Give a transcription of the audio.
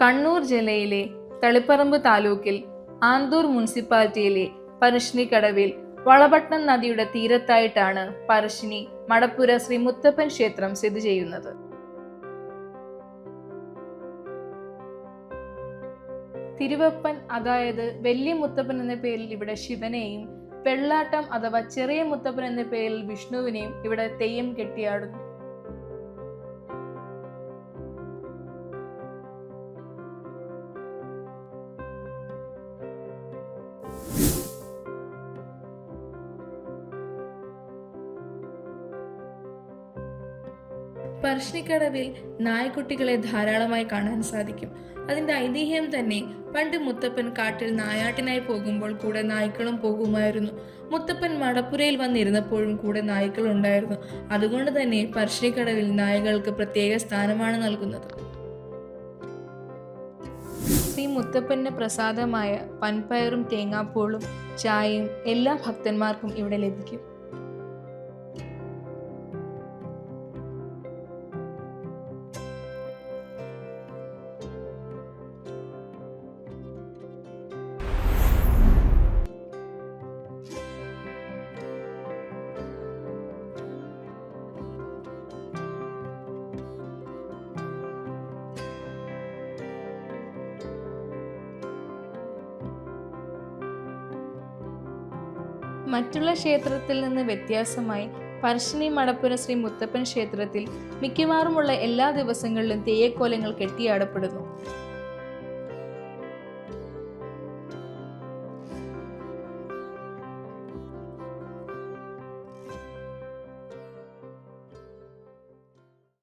കണ്ണൂർ ജില്ലയിലെ തളിപ്പറമ്പ് താലൂക്കിൽ ആന്തൂർ മുനിസിപ്പാലിറ്റിയിലെ പരശ്നിക്കടവിൽ വളപട്ടണം നദിയുടെ തീരത്തായിട്ടാണ് പരശ്ശിനി മടപ്പുര ശ്രീ മുത്തപ്പൻ ക്ഷേത്രം സ്ഥിതി ചെയ്യുന്നത്. തിരുവപ്പൻ അതായത് വലിയ മുത്തപ്പൻ എന്ന പേരിൽ ഇവിടെ ശിവനെയും പെള്ളാട്ടം അഥവാ ചെറിയ മുത്തപ്പൻ എന്ന പേരിൽ വിഷ്ണുവിനെയും ഇവിടെ തെയ്യം കെട്ടിയാടുന്നു. പറശ്ശിനിക്കടവിൽ നായ്ക്കുട്ടികളെ ധാരാളമായി കാണാൻ സാധിക്കും. അതിന്റെ ഐതിഹ്യം തന്നെ പണ്ട് മുത്തപ്പൻ കാട്ടിൽ നായാട്ടിനായി പോകുമ്പോൾ കൂടെ നായ്ക്കളും പോകുമായിരുന്നു. മുത്തപ്പൻ മടപ്പുരയിൽ വന്നിരുന്നപ്പോഴും കൂടെ നായ്ക്കൾ ഉണ്ടായിരുന്നു. അതുകൊണ്ട് തന്നെ പറശ്ശിനിക്കടവിൽ നായകൾക്ക് പ്രത്യേക സ്ഥാനമാണ് നൽകുന്നത്. ശ്രീ മുത്തപ്പന്റെ പ്രസാദമായ പൻപയറും തേങ്ങാപ്പൂളും ചായയും എല്ലാ ഭക്തന്മാർക്കും ഇവിടെ ലഭിക്കും. മറ്റുള്ള ക്ഷേത്രത്തിൽ നിന്ന് വ്യത്യാസമായി പറശ്ശിനി മടപ്പുര ശ്രീ മുത്തപ്പൻ ക്ഷേത്രത്തിൽ മിക്കവാറുമുള്ള എല്ലാ ദിവസങ്ങളിലും തെയ്യക്കോലങ്ങൾ കെട്ടിയാടപ്പെടുന്നു.